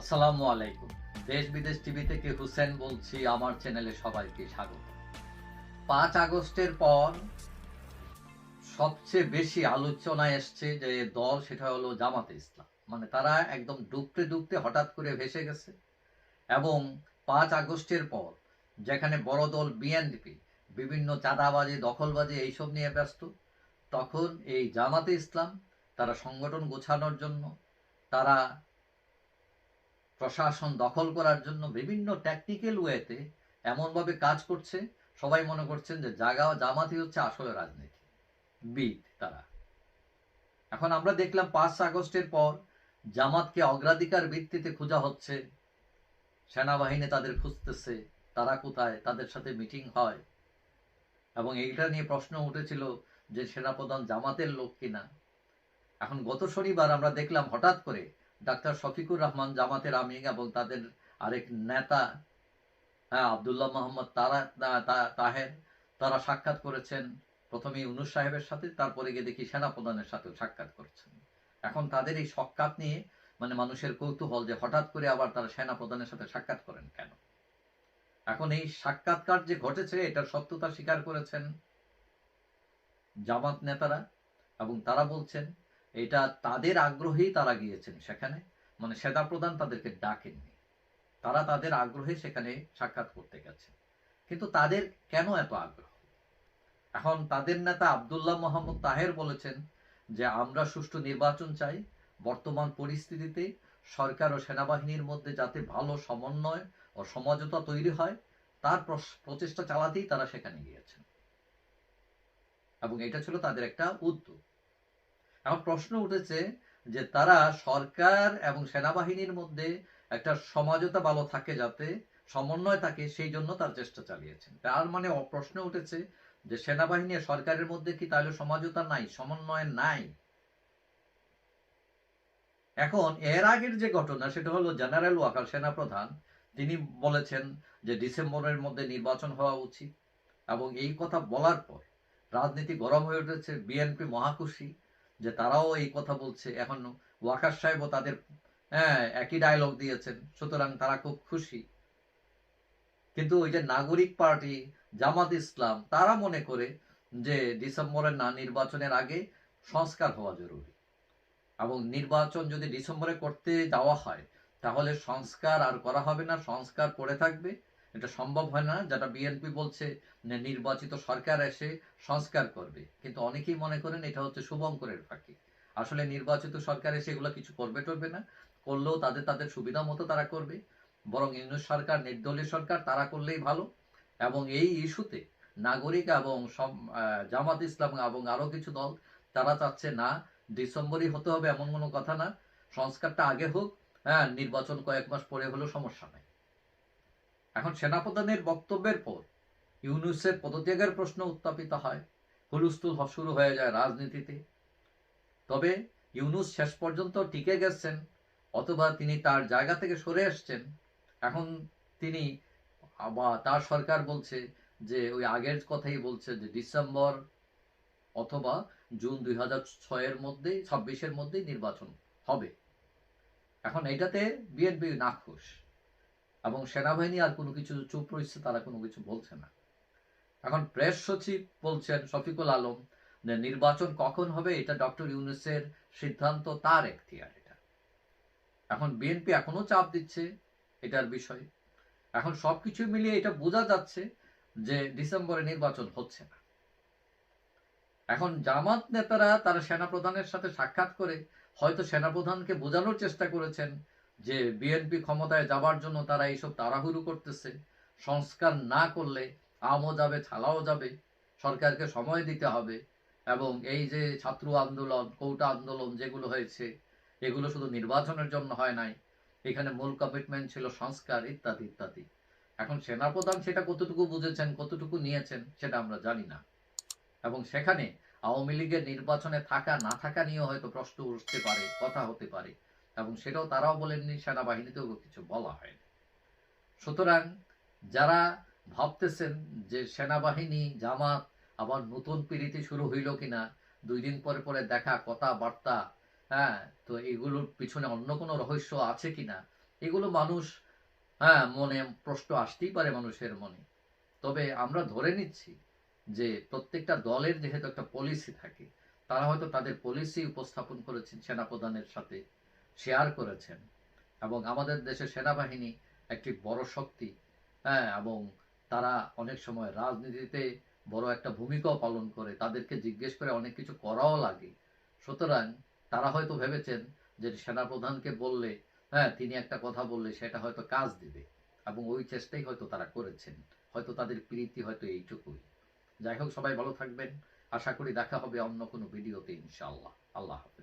আসসালামু আলাইকুম। দেশ বিদেশ টিভি থেকে হুসেন বলছি, আমার চ্যানেলে সবাইকে স্বাগত। পাঁচ আগস্টের পর সবচেয়ে বেশি আলোচনায় এসছে যে দল, সেটা হলো জামাতে ইসলাম। মানে তারা একদম ডুবতে ডুবতে হঠাৎ করে ভেসে গেছে। এবং পাঁচ আগস্টের পর যেখানে বড় দল বিএনপি বিভিন্ন চাঁদাবাজি, দখলবাজি এইসব নিয়ে ব্যস্ত, তখন এই জামাতে ইসলাম তারা সংগঠন গোছানোর জন্য, তারা প্রশাসন দখল করার জন্য বিভিন্ন টেকনিক্যাল ওয়েতে এমনভাবে কাজ করছে। সবাই মনে করছেন যে জাগা, জামাতই হচ্ছে আসলে রাজনীতি। বিট তারা। এখন আমরা দেখলাম পাঁচ আগস্টের পর জামাতকে অগ্রাধিকার ভিত্তিতে খোঁজা হচ্ছে। সেনাবাহিনী তাদের খুঁজতেছে, তারা কোথায়, তাদের সাথে মিটিং হয়। এবং এইটা নিয়ে প্রশ্ন উঠেছিল যে সেনাপ্রধান জামাতের লোক কিনা। এখন গত শনিবার আমরা দেখলাম হঠাৎ করে ডাক্তার শফিকুর রহমান, জামাতের আমিন এবং তাদের আরেক নেতা হ্যাঁ আবদুল্লাহ মোহাম্মদ তারা তাহের, তারা সাক্ষাৎ করেছেন। প্রথমে ইউনুস সাহেবের সাথে, তারপরে গিয়ে দেখি সেনাপ্রধানের সাথেও সাক্ষাৎ করছেন। এখন তাদের এই সাক্ষাৎ নিয়ে মানে মানুষের কৌতূহল যে হঠাৎ করে আবার তারা সেনাপ্রধানের সাথে সাক্ষাৎ করেন কেন? এখন এই সাক্ষাৎকার যে ঘটেছে, এটার সত্যতা স্বীকার করেছেন জামাত নেতারা এবং তারা বলছেন এটা তাদের আগ্রহেই তারা গিয়েছেন সেখানে। মানে সেনা প্রধান তাদেরকে ডাকেননি। তারা তাদের আগ্রহে সেখানে সাক্ষাৎ করতে গেছে। কিন্তু তাদের কেন এত আগ্রহ? এখন তাদের নেতা আবদুল্লাহ মোহাম্মদ তাহের বলেছেন যে, আমরা সুষ্ঠু নির্বাচন চাই। বর্তমান পরিস্থিতিতে সরকার ও সেনাবাহিনীর মধ্যে যাতে ভালো সমন্বয় ও সমঝোতা তৈরি হয়, তার প্রচেষ্টা চালাতেই তারা সেখানে গিয়েছেন। এবং এটা ছিল তাদের একটা উদ্যোগ। এখন প্রশ্ন উঠেছে যে তারা সরকার এবং সেনাবাহিনীর মধ্যে একটা সমাজতা ভালো থাকে যাতে সমন্বয় থাকে, সেই জন্য তার চেষ্টা চালিয়েছেন। তার মানে প্রশ্ন উঠেছে যে সেনাবাহিনী সরকারের মধ্যে কি তাহলে সমাজতা নাই, সমন্বয় নাই? এখন এর আগের যে ঘটনা, সেটা হলো জেনারেল ওয়াকার সেনাপ্রধান, তিনি বলেছেন যে ডিসেম্বরের মধ্যে নির্বাচন হওয়া উচিত এবং এই কথা বলার পর রাজনীতি গরম হয়ে উঠেছে, বিএনপি মহাখুশি যে তারাও এই কথা বলছে। এখন ওয়াকার সাহেবও তাদের হ্যাঁ একই ডায়লগ দিয়েছেন। সুতরাং তারা খুব খুশি। কিন্তু ওই যে নাগরিক পার্টি, জামাত ইসলাম, তারা মনে করে যে ডিসেম্বরের না, নির্বাচনের আগে সংস্কার হওয়া জরুরি। এবং নির্বাচন যদি ডিসেম্বরে করতে যাওয়া হয়, তাহলে সংস্কার আর করা হবে না, সংস্কার পড়ে থাকবে। এটা সম্ভব হয় না। যেটা বিএনপি বলছে নির্বাচিত সরকার এসে সংস্কার করবে। কিন্তু অনেকেই মনে করেন এটা হচ্ছে শুভঙ্করের ফাঁকি। আসলে নির্বাচিত সরকার এসে এগুলো কিছু করবে টরবে না। করলেও তাদের তাদের সুবিধা মতো তারা করবে। বরং ইউনুস সরকার, নির্দলীয় সরকার, তারা করলেই ভালো। এবং এই ইস্যুতে নাগরিক এবং জামাত ইসলাম এবং আরও কিছু দল, তারা চাচ্ছে, না, ডিসেম্বরই হতে হবে এমন কোনো কথা না। সংস্কারটা আগে হোক। হ্যাঁ নির্বাচন কয়েক মাস পরে হলেও সমস্যা নাই। এখন সেনাপ্রধানের বক্তব্যের পর ইউনুসের পদত্যাগের প্রশ্ন উত্থাপিত হয়। হুলুস্থুল শুরু হয়ে যায় রাজনীতিতে। তবে ইউনুস শেষ পর্যন্ত টিকে গেছেন, অথবা তিনি তার জায়গা থেকে সরে আসছেন এখন তিনি বা তার সরকার বলছে যে, ওই আগের কথাই বলছে যে, ডিসেম্বর অথবা জুন দুই হাজার ছয়ের মধ্যেই ছাব্বিশের মধ্যেই নির্বাচন হবে। এখন এটাতে বিএনপি নাখুশ। এবং সেনাবাহিনী আর কোনো কিছু চুপ রয়েছে, তারা কোনো কিছু বলছে না। এখন প্রেস সচিব বলছেন, শফিকুল আলম, যে নির্বাচন কখন হবে, এটা ডক্টর ইউনুসের সিদ্ধান্ত, তার এখতিয়ার এটা। এখন বিএনপি এখনও চাপ দিচ্ছে এটার বিষয়ে। এখন সবকিছু মিলিয়ে এটা বোঝা যাচ্ছে যে ডিসেম্বরে নির্বাচন হচ্ছে না। এখন জামাত নেতারা তারা সেনাপ্রধানের সাথে সাক্ষাৎ করে হয়তো সেনাপ্রধানকে বোঝানোর চেষ্টা করেছেন যে বিএনপি ক্ষমতায় যাবার জন্য তারা এইসব তাড়াহুড়ো করতেছে, সংস্কার না করলে আমও যাবে, ছালাও যাবে, সরকারকে সময় দিতে হবে এবং এই যে ছাত্র আন্দোলন, কৌটা আন্দোলন যেগুলো হয়েছে, এগুলো শুধু নির্বাচনের জন্য হয় নাই, এখানে মূল কমিটমেন্ট ছিল সংস্কার, ইত্যাদি ইত্যাদি। এখন সেনাপ্রধান সেটা কতটুকু বুঝেছেন, কতটুকু নিয়েছেন, সেটা আমরা জানি না। এবং সেখানে আওয়ামী লীগের নির্বাচনে থাকা, না থাকা নিয়েও হয়তো প্রশ্ন উঠতে পারে, কথা হতে পারে। এবং সেটাও তারাও বলেননি, সেনাবাহিনীতেও কিছু বলা হয়নি। সুতরাং যারা ভাবতেছেন যে সেনাবাহিনী, জামাত আবার নতুন পিড়িতে শুরু হইল কিনা, দুই দিন পরে পরে দেখা, কথাবার্তা হ্যাঁ তো এগুলোর পিছনে অন্য কোনো রহস্য আছে কিনা, এগুলো মানুষ হ্যাঁ মনে প্রশ্ন আসতেই পারে মানুষের মনে। তবে আমরা ধরে নিচ্ছি যে প্রত্যেকটা দলের যেহেতু একটা পলিসি থাকে, তারা হয়তো তাদের পলিসি উপস্থাপন করেছেন সেনাপ্রধানের সাথে। শেয়ার করেছেন। এবং আমাদের দেশের সেনাবাহিনী একটি বড় শক্তি। হ্যাঁ এবং তারা অনেক সময় রাজনীতিতে বড় একটা ভূমিকাও পালন করে। তাদেরকে জিজ্ঞেস করে অনেক কিছু করাও লাগে। সুতরাং তারা হয়তো ভেবেছেন যে সেনাপ্রধানকে বললে হ্যাঁ তিনি একটা কথা বললে সেটা হয়তো কাজ দিবে। এবং ওই চেষ্টাই হয়তো তারা করেছেন। হয়তো তাদের প্রীতি হয়তো এইটুকুই। যাই হোক, সবাই ভালো থাকবেন। আশা করি দেখা হবে অন্য কোনো ভিডিওতে, ইনশাআল্লাহ। আল্লাহ হাফেজ।